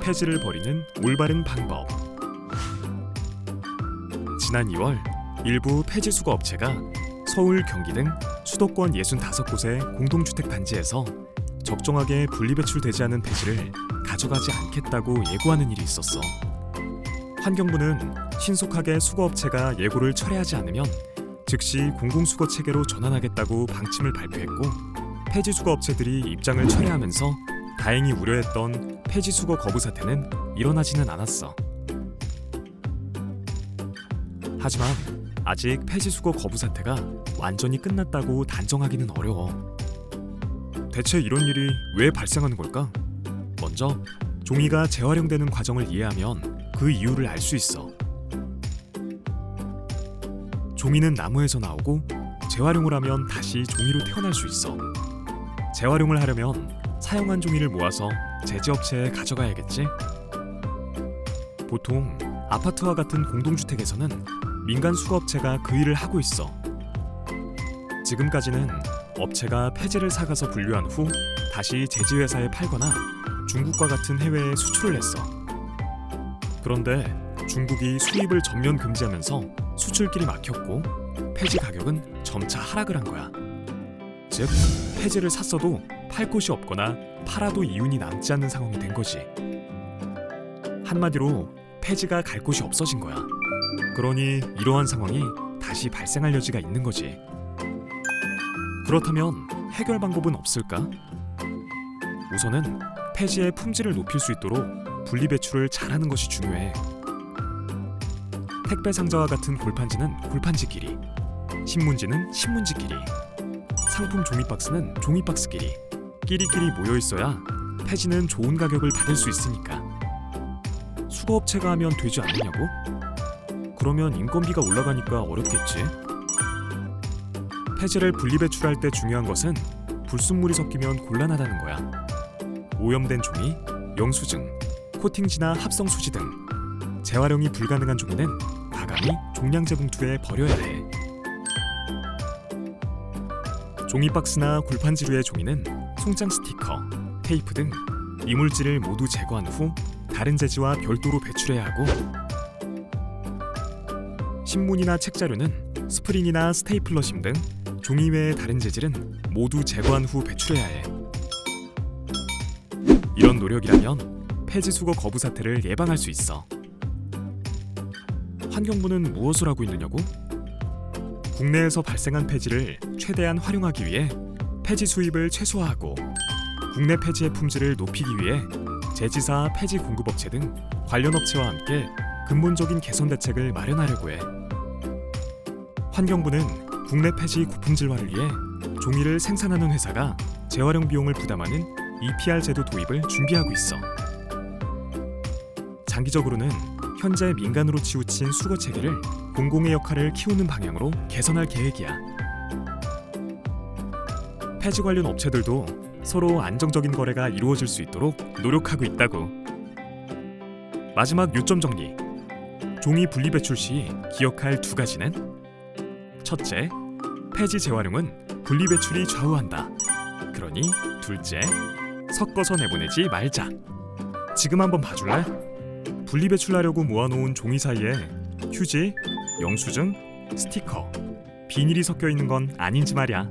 폐지를 버리는 올바른 방법. 지난 2월 일부 폐지 수거 업체가 서울, 경기 등 수도권 65곳의 공동주택 단지에서 적정하게 분리배출되지 않은 폐지를 가져가지 않겠다고 예고하는 일이 있었어. 환경부는 신속하게 수거업체가 예고를 철회하지 않으면 즉시 공공수거 체계로 전환하겠다고 방침을 발표했고 폐지 수거 업체들이 입장을 철회하면서 다행히 우려했던 폐지 수거 거부 사태는 일어나지는 않았어. 하지만 아직 폐지 수거 거부 사태가 완전히 끝났다고 단정하기는 어려워. 대체 이런 일이 왜 발생하는 걸까? 먼저 종이가 재활용되는 과정을 이해하면 그 이유를 알 수 있어. 종이는 나무에서 나오고 재활용을 하면 다시 종이로 태어날 수 있어. 재활용을 하려면 사용한 종이를 모아서 제지업체에 가져가야겠지. 보통 아파트와 같은 공동주택에서는 민간 수거업체가 그 일을 하고 있어. 지금까지는 업체가 폐지를 사가서 분류한 후 다시 제지회사에 팔거나 중국과 같은 해외에 수출을 했어. 그런데 중국이 수입을 전면 금지하면서 수출길이 막혔고 폐지 가격은 점차 하락을 한 거야. 즉 폐지를 샀어도 팔 곳이 없거나 팔아도 이윤이 남지 않는 상황이 된 거지. 한마디로 폐지가 갈 곳이 없어진 거야. 그러니 이러한 상황이 다시 발생할 여지가 있는 거지. 그렇다면 해결 방법은 없을까? 우선은 폐지의 품질을 높일 수 있도록 분리 배출을 잘하는 것이 중요해. 택배 상자와 같은 골판지는 골판지끼리, 신문지는 신문지끼리, 상품 종이 박스는 종이 박스끼리 끼리끼리 모여 있어야 폐지는 좋은 가격을 받을 수 있으니까. 수거업체가 하면 되지 않느냐고? 그러면 인건비가 올라가니까 어렵겠지. 폐지를 분리 배출할 때 중요한 것은 불순물이 섞이면 곤란하다는 거야. 오염된 종이, 영수증, 코팅지나 합성 수지 등 재활용이 불가능한 종이는 과감히 종량제 봉투에 버려야 해. 종이 박스나 골판지류의 종이는 송장 스티커, 테이프 등 이물질을 모두 제거한 후 다른 재지와 별도로 배출해야 하고 신문이나 책 자료는 스프링이나 스테이플러 심 등 종이 외의 다른 재질은 모두 제거한 후 배출해야 해. 이런 노력이라면 폐지 수거 거부 사태를 예방할 수 있어. 환경부는 무엇을 하고 있느냐고? 국내에서 발생한 폐지를 최대한 활용하기 위해 폐지 수입을 최소화하고 국내 폐지의 품질을 높이기 위해 제지사 폐지 공급업체 등 관련 업체와 함께 근본적인 개선 대책을 마련하려고 해. 환경부는 국내 폐지 고품질화를 위해 종이를 생산하는 회사가 재활용 비용을 부담하는 EPR 제도 도입을 준비하고 있어. 장기적으로는 현재 민간으로 치우친 수거 체계를 공공의 역할을 키우는 방향으로 개선할 계획이야. 폐지 관련 업체들도 서로 안정적인 거래가 이루어질 수 있도록 노력하고 있다고. 마지막 요점 정리. 종이 분리 배출 시 기억할 두 가지는 첫째, 폐지 재활용은 분리 배출이 좌우한다. 그러니 둘째, 섞어서 내보내지 말자. 지금 한번 봐줄래? 분리 배출하려고 모아놓은 종이 사이에 휴지, 영수증, 스티커, 비닐이 섞여 있는 건 아닌지 말이야.